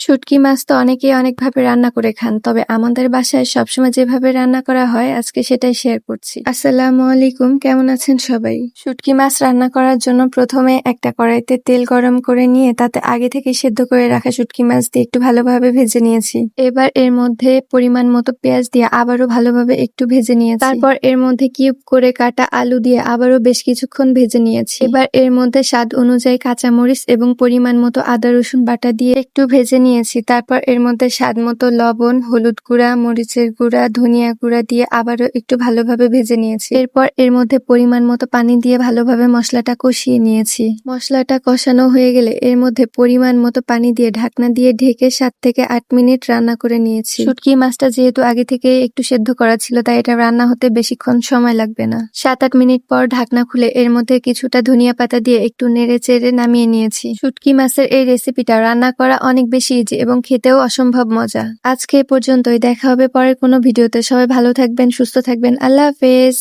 শুটকি মাছ তো অনেকেই অনেকভাবে রান্না করে খান তবে আমাদের বাসায় সবসময় যেভাবে রান্না করা হয় আজকে সেটাই শেয়ার করছি। আসসালামু আলাইকুম কেমন আছেন সবাই? শুটকি মাছ রান্না করার জন্য প্রথমে একটা কড়াইতে তেল গরম করে নিয়ে তাতে আগে থেকে সেদ্ধ করে রাখা শুটকি মাছ দিয়ে একটু ভালোভাবে ভেজে নিয়েছি। এবার এর মধ্যে পরিমাণ মতো পেঁয়াজ দিয়ে আবারও ভালোভাবে একটু ভেজে নিয়েছি। তারপর এর মধ্যে কিউব করে কাটা আলু দিয়ে আবারও বেশ কিছুক্ষণ ভেজে নিয়েছি। এবার এর মধ্যে স্বাদ অনুযায়ী কাঁচামরিচ এবং পরিমাণ মতো আদা রসুন বাটা দিয়ে একটু ভেজে নিয়েছি। তারপর এর মধ্যে স্বাদ মতো লবণ, হলুদ গুঁড়া, মরিচের গুঁড়া, ধনিয়া গুঁড়া দিয়ে আবারও একটু ভালোভাবে ভেজে নিয়েছি। এরপর এর মধ্যে পরিমাণ মতো পানি দিয়ে ভালোভাবে মশলাটা কষিয়ে নিয়েছি। মশলাটা কষানো হয়ে গেলে এর মধ্যে পরিমাণ মতো পানি দিয়ে ঢাকনা দিয়ে ঢেকে সাত থেকে আট মিনিট রান্না করে নিয়েছি। শুটকি মাছটা যেহেতু আগে থেকে একটু সেদ্ধ করা ছিল, তাই এটা রান্না হতে বেশিক্ষণ সময় লাগবে না। সাত আট মিনিট পর ঢাকনা খুলে এর মধ্যে কিছুটা ধনিয়া পাতা দিয়ে একটু নেড়ে চেড়ে নামিয়ে নিয়েছি। শুটকি মাছের এই রেসিপিটা রান্না করা অনেক বেশি ইজি এবং খেতেও অসম্ভব মজা। আজকে এ পর্যন্তই। দেখা হবে পরের কোনো ভিডিওতে। সবাই ভালো থাকবেন, সুস্থ থাকবেন। আল্লাহ হাফেজ।